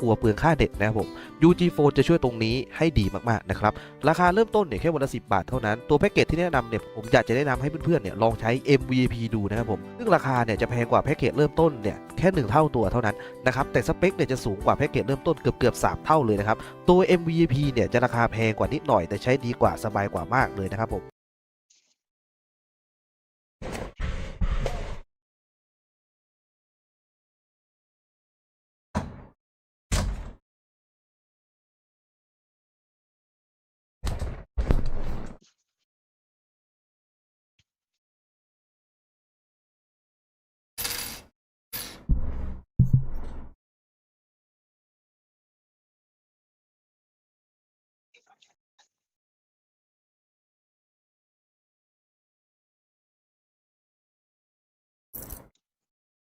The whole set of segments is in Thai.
กลัวเปลืองค่าเน็ตนะครับผม UG Phone จะช่วยตรงนี้ให้ดีมากๆนะครับ ราคาเริ่มต้นเนี่ยแค่วันละ10 บาทเท่านั้น ตัวแพ็กเกจที่แนะนำเนี่ยผมอยากจะแนะนำให้เพื่อนๆเนี่ยลองใช้ MVP ดูนะครับผม ซึ่งราคาเนี่ยจะแพงกว่าแพ็กเกจเริ่มต้นเนี่ยแค่1เท่าตัวเท่านั้นนะครับแต่สเปคเนี่ยจะสูงกว่าแพ็กเกจเริ่มต้นเกือบเกือบ3เท่าเลยนะครับตัว MVP เนี่ยจะราคาแพงกว่านิดหน่อยแต่ใช้ดีกว่าสบายกว่ามากเลยนะครับผม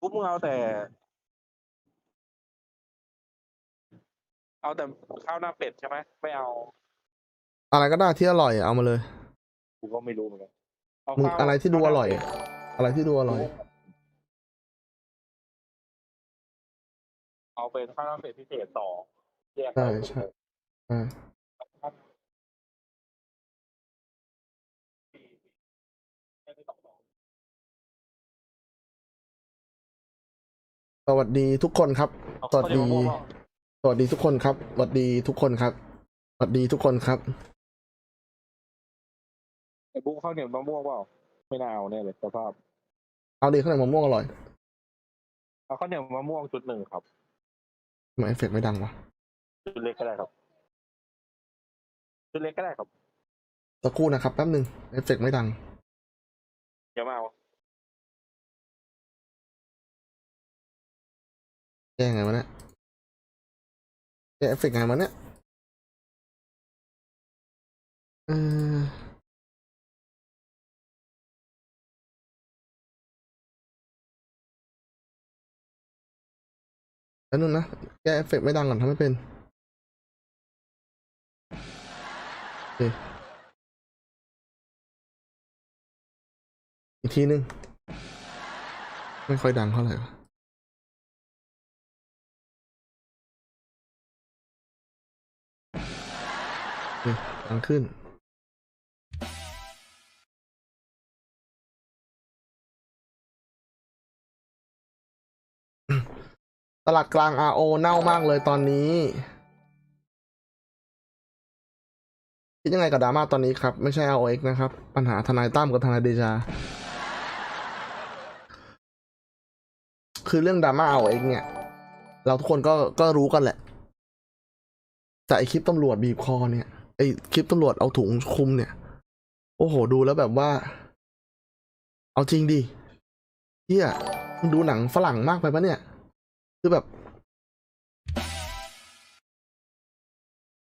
ปุ๊บมึงเอาแต่ เอาแต่ข้าวหน้าเป็ดใช่ไหมไม่เอา อะไรก็ได้ที่อร่อยอะเอามาเลยกูก็ไม่รู้เหมือนกันเอามึงข้าวอะไรที่ดูอร่อยอะอะไรที่ดูอร่อย เอาเป็นข้าวหน้าเป็ดพิเศษสองแยกใช่ใช่อ่า สวัสดีทุกคนครับเอาสวัสดีข้าวเหนียวมะม่วงเปล่าสวัสดีทุกคนครับ สวัสดีทุกคนครับ สวัสดีทุกคนครับไอ้บุ๊กข้าวเหนียวมะม่วงเปล่าไม่น่าเอาแน่เลยสภาพ เอาดีข้างในมะม่วงอร่อย เอาข้าวเหนียวมะม่วงจุดหนึ่งครับทำไมเอฟเฟกต์ไม่ดังวะ จุดเล็กก็ได้ครับ จุดเล็กก็ได้ครับสักครู่นะครับแป๊บหนึ่งเอฟเฟกต์ไม่ดังเดี๋ยวมาเอา แก้ไงวะเนี่ยแก้เอฟเฟกต์ไงวะเนี่ยเออแล้วนึงนนะ แก้เอฟเฟกต์ไม่ดังก่อนทำไม่เป็นอเคอีกทีนึง ไม่ค่อยดังเท่าไหร่ วะนี่ดังขึ้นตลาดกลาง RO เน่ามากเลยตอนนี้ คิดยังไงกับดราม่าตอนนี้ครับ ไม่ใช่ ROX นะครับ ปัญหาทนายตั้มกับทนายเดชา คือเรื่องดราม่า ROX เนี่ย เราทุกคนก็ก็รู้กันแหละแต่ไอคลิปตำรวจบีบคอเนี่ย ไอคลิปตำรวจเอาถุงคุมเนี่ย โอ้โห ดูแล้วแบบว่า เอาจริงดิเฮียดูหนังฝรั่งมากไปปะเนี่ย คือแบบ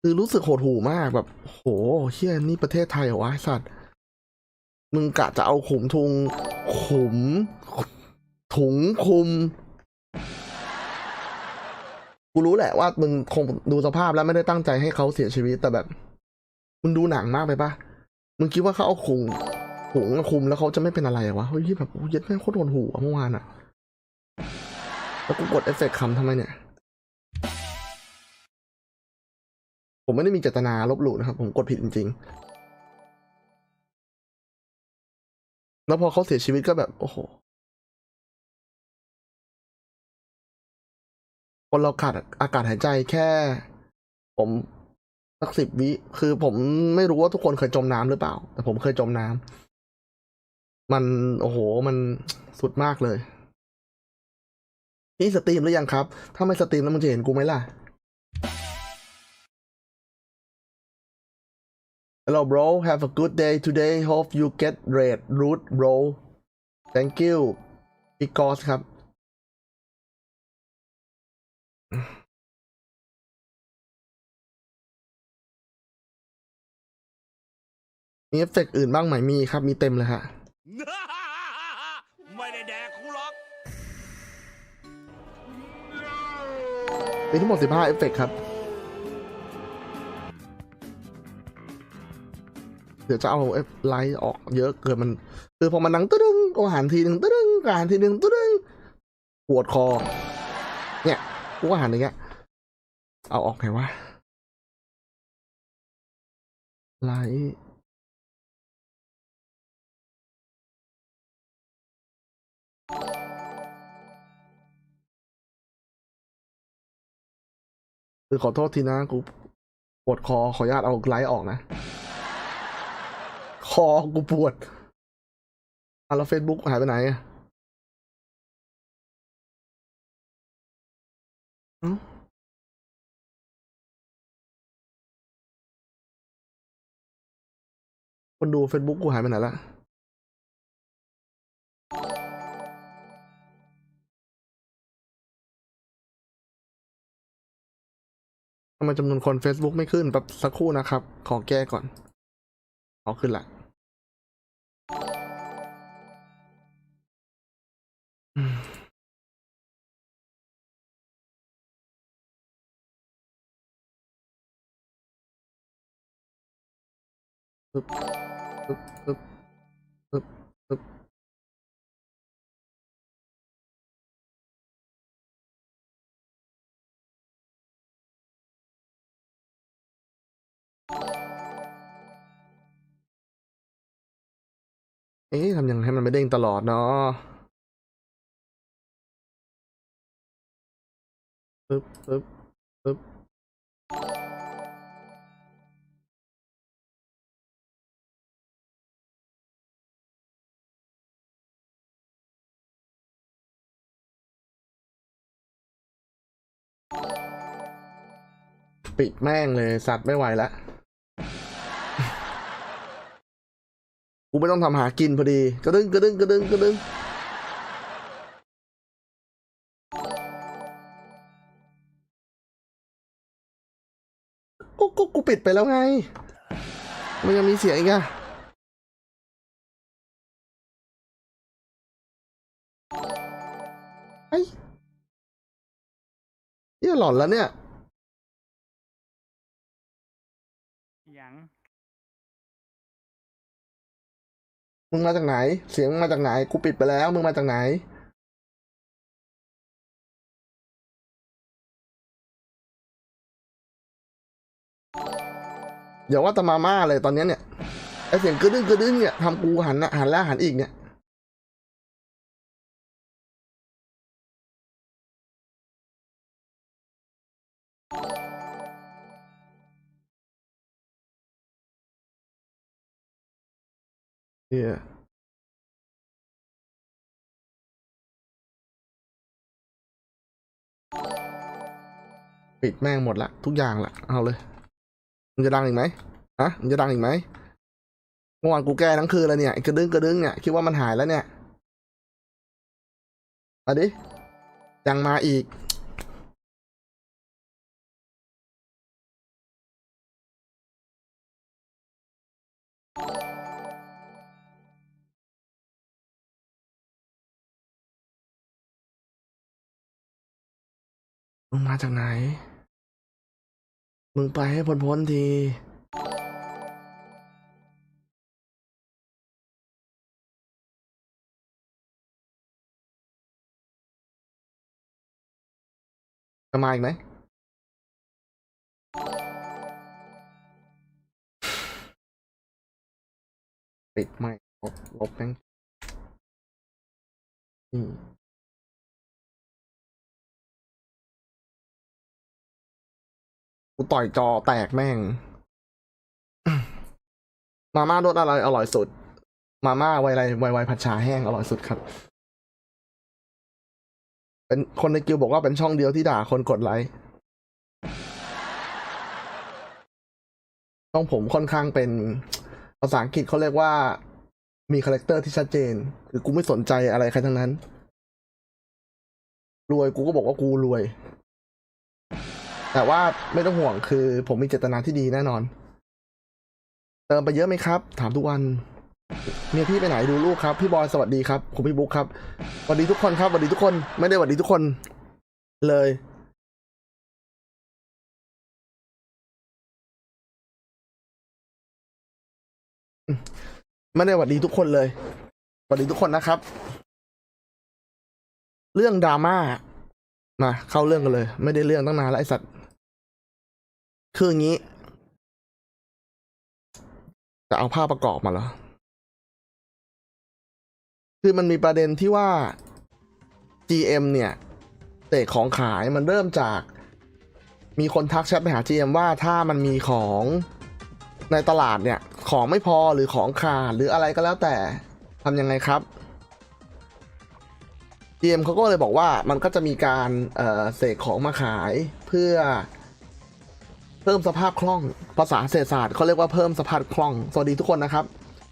คือรู้สึกโหดหูมากแบบ โหเฮียนี่ประเทศไทยเหรอวะไอสัตว์มึงกะจะเอาขุมทุงขุม ถุงคุม กูรู้แหละว่ามึงคงดูสภาพแล้วไม่ได้ตั้งใจให้เขาเสียชีวิตแต่แบบ มึงดูหนังมากไปปะมึงคิดว่าเขาเอาขุงหุงคุมแล้วเขาจะไม่เป็นอะไรเหรอวะ เฮ้ยแบบเย็ดแม่งโคตรโดนหูอะเมื่อวานอะแล้วกูกดเอฟเฟกต์คำทำไมเนี่ย ผมไม่ได้มีเจตนาลบหลู่นะครับ ผมกดผิดจริง ๆ แล้วพอเขาเสียชีวิตก็แบบ โอ้โห คนเราขาดอากาศหายใจแค่ ผม สักสิบวิคือผมไม่รู้ว่าทุกคนเคยจมน้ำหรือเปล่า แต่ผมเคยจมน้ำมันโอ้โหมันสุดมากเลย นี่สตรีมหรือยังครับ ถ้าไม่สตรีมแล้วมึงจะเห็นกูไหมล่ะ Hello bro have a good day today hope you get red root bro thank you พี่กอสครับ มีเอฟเฟกต์อื่นบ้างไหมมีครับ มีเต็มเลยฮะไม่ได้แดกกูหรอกมีทั้งหมด 15 เอฟเฟกต์ครับ เดี๋ยวจะเอาเอฟไลท์ออกเยอะเกินมัน คือพอมันดังตึ้งก็หันทีหนึ่งตึ้งก็หันทีหนึ่งตึ้งปวดคอ เนี่ยกูก็หันอย่างเงี้ย เอาออกไงวะไลท์ คือขอโทษทีนะกูปวดคอขออนุญาตเอาไลท์ออกนะ คอกูปวดอะแล้วเฟซบุ๊กหายไปไหนอะคนดูเฟซบุ๊กกูหายไปไหนละ ทำไมจำนวนคน Facebook ไม่ขึ้นแป๊บสักครู่นะครับ ขอแก้ก่อนเอขึ้นละปึ๊บปึ๊บปึ๊บ เอ๊ะทำยังไงให้มันไม่เด้งตลอดเนาะปึ๊บปึ๊บปึ๊บปิดแม่งเลยสัตว์ไม่ไหวแล้ว กูไม่ต้องทำหากินพอดีกระดึงกระดึงกระดึงกระดึงกูกูกูปิดไปแล้วไง มันยังมีเสียงอีกอะไอ้เนี่ยหลอนแล้วเนี่ย มึงมาจากไหน เสียงมาจากไหน กูปิดไปแล้ว มึงมาจากไหน อย่าว่าตมาม่าเลยตอนนี้เนี่ย ไอเสียงกระดึ้งกระดึ้งเนี่ยทำกูหันนะหันแล้วหันอีกเนี่ย เฮียปิดแม่งหมดละทุกอย่างละเอาเลย มึงจะดังอีกไหมฮะ มึงจะดังอีกไหมเมื่อวานกูแก้ทั้งคืนแล้วเนี่ยกระดึงกระดึ้งเนี่ย คิดว่ามันหายแล้วเนี่ยเอาดิ ยังมาอีก มึงมาจากไหน มึงไปให้พ้นๆที จะมาอีกไหมปิดไม่ลบลบแม่งอืม กูต่อยจอแตกแม่ง มาม่ารสอะไรอร่อยสุด มาม่าไวไรไวไวผัดชาแห้งอร่อยสุดครับเป็นคนในกิลด์บอกว่าเป็นช่องเดียวที่ด่าคนกดไลค์ช่องผมค่อนข้างเป็นภาษาอังกฤษเขาเรียกว่า มีคาแรคเตอร์ที่ชัดเจน คือกูไม่สนใจอะไรใครทั้งนั้น รวยกูก็บอกว่ากูรวย แต่ว่าไม่ต้องห่วงคือ ผมมีเจตนาที่ดีแน่นอน เติมไปเยอะไหมครับ ถามทุกวันเมียพี่ไปไหนดูลูกครับ พี่บอยสวัสดีครับผมพี่บุ๊คครับสวัสดีทุกคนครับสวัสดีทุกคน ไม่ได้สวัสดีทุกคน เลย ไม่ได้สวัสดีทุกคนเลยสวัสดีทุกคนนะครับ เรื่องดราม่ามาเข้าเรื่องกันเลย ไม่ได้เรื่องตั้งนานแล้วไอสัตว์ คืออย่างนี้ จะเอาภาพประกอบมาเหรอ คือมันมีประเด็นที่ว่า GM เนี่ยเตะของขายมันเริ่มจาก มีคนทักแชทไปหา GM ว่าถ้ามันมีของในตลาดเนี่ย ของไม่พอหรือของขาดหรืออะไรก็แล้วแต่ทำยังไงครับ GM เขาก็เลยบอกว่ามันก็จะมีการเออเสกของมาขายเพื่อ พิ่มสภาพคล่อง ภาษาเศรษฐศาสตร์เขาเรียกว่าเพิ่มสภาพคล่อง สวัสดีทุกคนนะครับ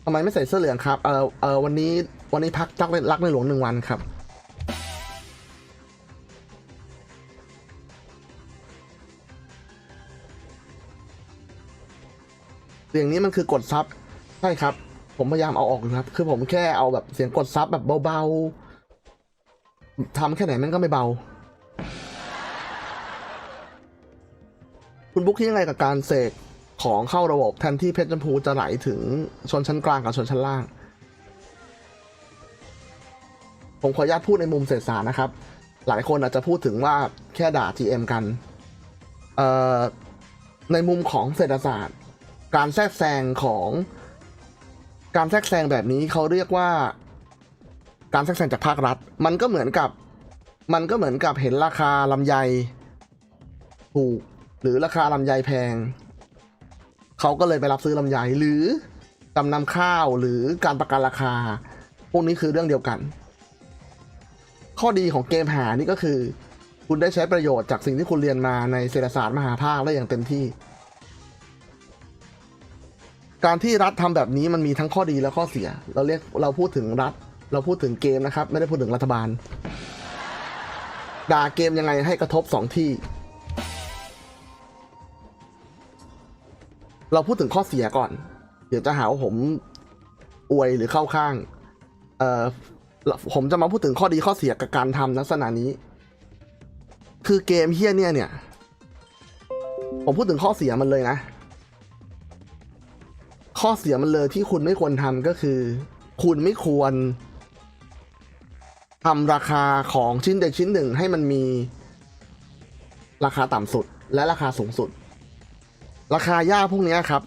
ทำไมไม่ใส่เสื้อเหลืองครับ เออเออวันนี้วันนี้พักรักในรักในหลวงหนึ่งวันครับ เสียงนี้มันคือกดซับ ใช่ครับ ผมพยายามเอาออกครับ คือผมแค่เอาแบบเสียงกดซับแบบเบาๆทำแค่ไหนมันก็ไม่เบา คุณบุ๊กคิดยังไงกับการเสกของเข้าระบบแทนที่เพชรชมพูจะไหลถึงชนชั้นกลางกับชนชั้นล่าง ผมขออนุญาตพูดในมุมเศรษฐศาสตร์นะครับ หลายคนอาจจะพูดถึงว่าแค่ด่า GM กันเอ่อในมุมของเศรษฐศาสตร์ การแทรกแซงของการแทรกแซงแบบนี้เขาเรียกว่า การแทรกแซงจากภาครัฐ มันก็เหมือนกับ มันก็เหมือนกับเห็นราคาลำไยถูก หรือราคาลำไยแพง เขาก็เลยไปรับซื้อลำไยหรือจำนำข้าวหรือการประกันราคา พวกนี้คือเรื่องเดียวกัน ข้อดีของเกมหานี่ก็คือ คุณได้ใช้ประโยชน์จากสิ่งที่คุณเรียนมาในเศรษฐศาสตร์มหาภาคได้อย่างเต็มที่ การที่รัฐทำแบบนี้มันมีทั้งข้อดีและข้อเสีย เราเรียกเราพูดถึงรัฐ เราพูดถึงเกมนะครับ ไม่ได้พูดถึงรัฐบาลด่าเกมยังไงให้กระทบสองที่ เราพูดถึงข้อเสียก่อน เดี๋ยวจะหาว่าผมอวยหรือเข้าข้าง เอ่อผมจะมาพูดถึงข้อดีข้อเสียกับการทำลักษณะนี้ คือเกมเฮี้ยเนี่ยเนี่ย ผมพูดถึงข้อเสียมันเลยนะ ข้อเสียมันเลยที่คุณไม่ควรทำก็คือ คุณไม่ควรทำราคาของชิ้นใดชิ้นหนึ่งให้มันมีราคาต่ำสุดและราคาสูงสุด ราคาหญ้าพวกนี้ครับ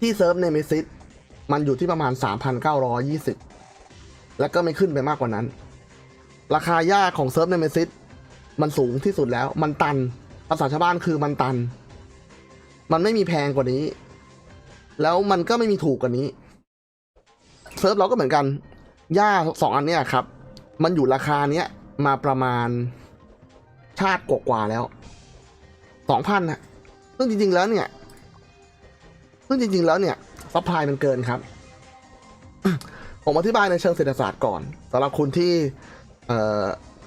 ที่เซิร์ฟเนมิซิสมันอยู่ที่ประมาณ 3,920 แล้วก็ไม่ขึ้นไปมากกว่านั้น ราคาหญ้าของเซิร์ฟเนมิซิสมันสูงที่สุดแล้ว มันตัน ภาษาชาวบ้านคือมันตัน มันไม่มีแพงกว่านี้ แล้วมันก็ไม่มีถูกกว่านี้ เซิร์ฟเราก็เหมือนกันหญ้าสองอันเนี้ยครับ มันอยู่ราคาเนี้ยมาประมาณชาติกว่าๆแล้ว สองพันนะ ซึ่งจริงๆแล้วเนี่ย ซึ่งจริงๆแล้วเนี่ยซัพพลายมันเกินครับ ผมอธิบายในเชิงเศรษฐศาสตร์ก่อนสำหรับคุณที่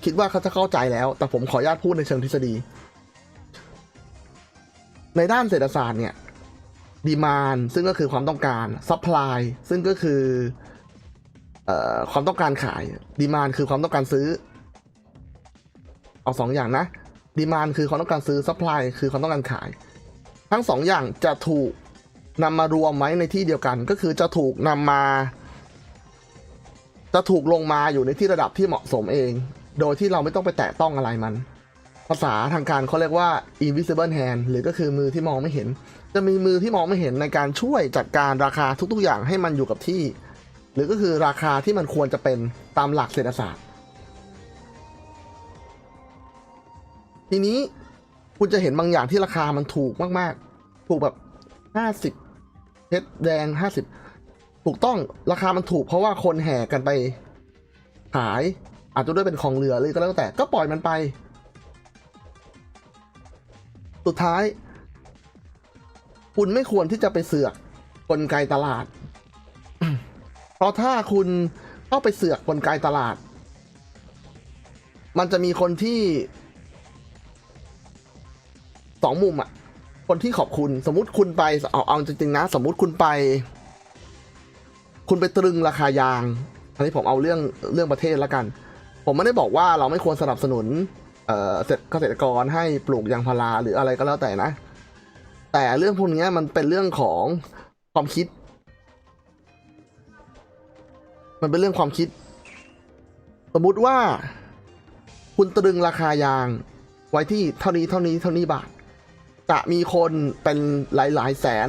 คิดว่าเขาจะเข้าใจแล้ว แต่ผมขออนุญาตพูดในเชิงทฤษฎี ในด้านเศรษฐศาสตร์เนี่ยดีมานซึ่งก็คือความต้องการซัพพลายซึ่งก็คืออความต้องการขายดีมานคือความต้องการซื้อ เอาสองอย่างนะดีมานคือความต้องการซื้อซัพพลายคือความต้องการขาย ทั้งสองอย่างจะถูกนำมารวมไว้ในที่เดียวกัน ก็คือจะถูกนำมา จะถูกลงมาอยู่ในที่ระดับที่เหมาะสมเอง โดยที่เราไม่ต้องไปแตะต้องอะไรมัน ภาษาทางการเขาเรียกว่า invisible hand หรือก็คือมือที่มองไม่เห็น จะมีมือที่มองไม่เห็นในการช่วยจัดการราคาทุกๆอย่างให้มันอยู่กับที่ หรือก็คือราคาที่มันควรจะเป็นตามหลักเศรษฐศาสตร์ ทีนี้ คุณจะเห็นบางอย่างที่ราคามันถูกมากๆ ถูกแบบห้าสิบเพชรแดงห้าสิบถูกต้องราคามันถูกเพราะว่าคนแห่กันไปขาย อาจจะด้วยเป็นของเหลือเลยก็แล้วแต่ก็ปล่อยมันไป สุดท้าย คุณไม่ควรที่จะไปเสือกกลไกตลาด เพราะถ้าคุณเข้าไปเสือกกลไกตลาด มันจะมีคนที่ สองมุมอะคนที่ขอบคุณสมมติคุณไปเอาเอาจริงๆนะ สมมติคุณไป คุณไปตรึงราคายาง อันนี้ผมเอาเรื่องเรื่องประเทศแล้วกัน ผมไม่ได้บอกว่าเราไม่ควรสนับสนุนเอ่อเกษตรกรให้ปลูกยางพาราหรืออะไรก็แล้วแต่นะ แต่เรื่องพวกนี้มันเป็นเรื่องของความคิด มันเป็นเรื่องความคิด สมมุติว่า คุณตรึงราคายางไว้ที่เท่านี้เท่านี้เท่านี้บาท จะมีคนเป็นหลายๆแสน